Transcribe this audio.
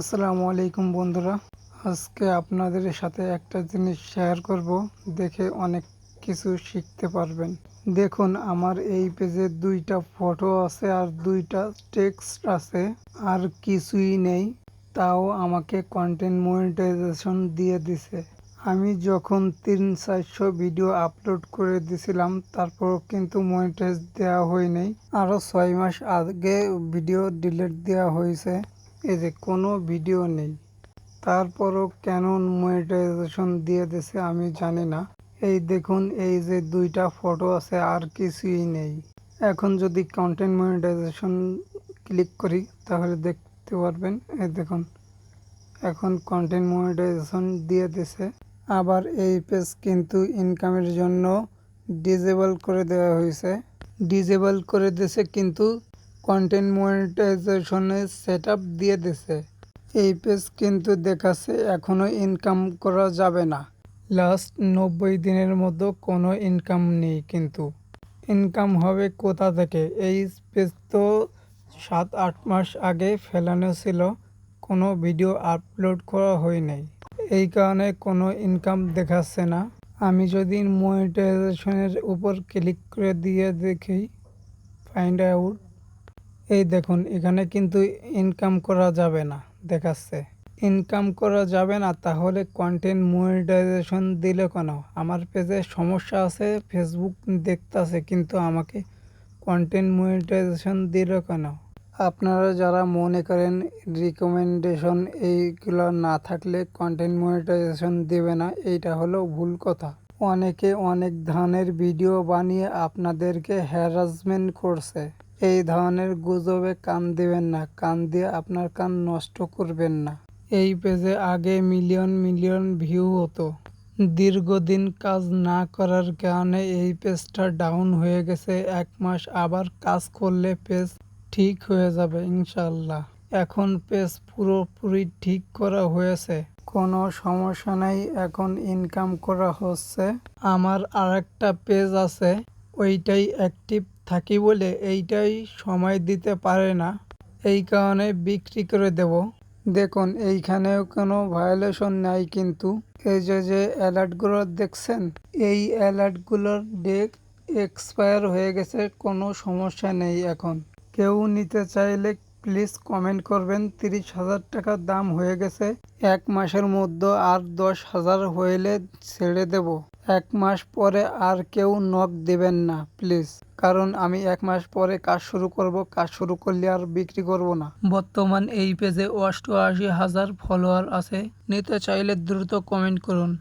আসসালামু আলাইকুম বন্ধুরা। আজকে আপনাদের সাথে একটা জিনিস শেয়ার করব, দেখে অনেক কিছু শিখতে পারবেন। দেখুন, আমার এই পেজে দুইটা ফটো আছে আর দুইটা টেক্সট আছে, আর কিছুই নেই। তাও আমাকে কন্টেন্ট মনিটাইজেশন দিয়ে দিছে। আমি যখন তিন চারশো ভিডিও আপলোড করে দিছিলাম তারপর কিন্তু মনিটাইজ দেওয়া হয়নি। আরও ছয় মাস আগে ভিডিও ডিলিট দেওয়া হয়েছে। এই যে কোনো ভিডিও নেই। তারপরও কেন মনিটাইজেশন দিয়ে দিছে আমি জানি না। এই দেখুন, এই যে দুইটা ফটো আছে, আর কিছুই নেই। এখন যদি কন্টেন্ট মনিটাইজেশন ক্লিক করি, তাহলে দেখতে পারবেন, এই দেখুন। এখন কন্টেন্ট মনিটাইজেশন দিয়ে দিছে আবার এই পেজ কিন্তু ইনকামের জন্য ডিজেবল করে দেওয়া হয়েছে। ডিজেবল করে দিয়েছে কিন্তু কন্টেন্ট মনিটাইজেশনের সেট আপ দিয়ে দিছে। এই পেজ কিন্তু দেখাচ্ছে এখনও ইনকাম করা যাবে না। লাস্ট নব্বই দিনের মধ্যে কোনো ইনকাম নেই কিন্তু। ইনকাম হবে কোথা থেকে? এই পেজ তো সাত, আট মাস আগে ফেলানো ছিল, কোনো ভিডিও আপলোড করা হয় নাই। এই কারণে কোনো ইনকাম দেখাচ্ছে না। আমি যদি মনিটাইজেশনের উপর ক্লিক করে দিয়ে দেখি ফাইন্ড আউট এই দেখুন, এখানে কিন্তু ইনকাম করা যাবে না, দেখাচ্ছে। ইনকাম করা যাবে না, তাহলে কন্টেন্ট মনিটাইজেশন দিলে কেন? আমার পেজে সমস্যা আছে ফেসবুক দেখতেছে, কিন্তু আমাকে কন্টেন্ট মনিটাইজেশন দিল কেন? আপনারা যারা মনে করেন রিকমেন্ডেশন এইগুলো না থাকলে কন্টেন্ট মনিটাইজেশন দেবে না, এইটা হলো ভুল কথা। অনেকে অনেক ধরনের ভিডিও বানিয়ে আপনাদেরকে হ্যারাসমেন্ট করছে। এই ধরনের গুজবে কান দিবেন না, কান দিয়ে আপনার কান নষ্ট করবেন না। এই পেজে আগে মিলিয়ন মিলিয়ন ভিউ হতো। দীর্ঘদিন কাজ না করার কারণে এই পেজটা ডাউন হয়ে গেছে। এক মাস আবার কাজ করলে পেজ ঠিক হয়ে যাবে ইনশাল্লাহ এখন পেজ পুরোপুরি ঠিক করা হয়েছে। কোনো সমস্যা নাই, এখন ইনকাম করা হচ্ছে। আমার আরেকটা পেজ আছে, ওইটাই অ্যাক্টিভ থাকি বলে এইটাই সময় দিতে পারে না। এই কারণে বিক্রি করে দেব। দেখুন, এইখানেও কোনো ভায়োলেশন নাই কিন্তু। এই যে যে অ্যালার্টগুলো দেখছেন, এই অ্যালার্টগুলোর ডেট এক্সপায়ার হয়ে গেছে, কোনো সমস্যা নেই এখন। কেউ নিতে চাইলে প্লিজ কমেন্ট করবেন, তিরিশ হাজার টাকার দাম হয়ে গেছে। এক মাসের মধ্যে আর দশ হাজার হইলে ছেড়ে দেব। এক মাস পরে আর কেউ নক দেবেন না, প্লিজ। কারণ আমি এক মাস পরে কাজ শুরু করব, কাজ শুরু করলে আর বিক্রি করব না। বর্তমান এই পেজে অষ্টআশি হাজার ফলোয়ার আছে, নিতে চাইলে দ্রুত কমেন্ট করুন।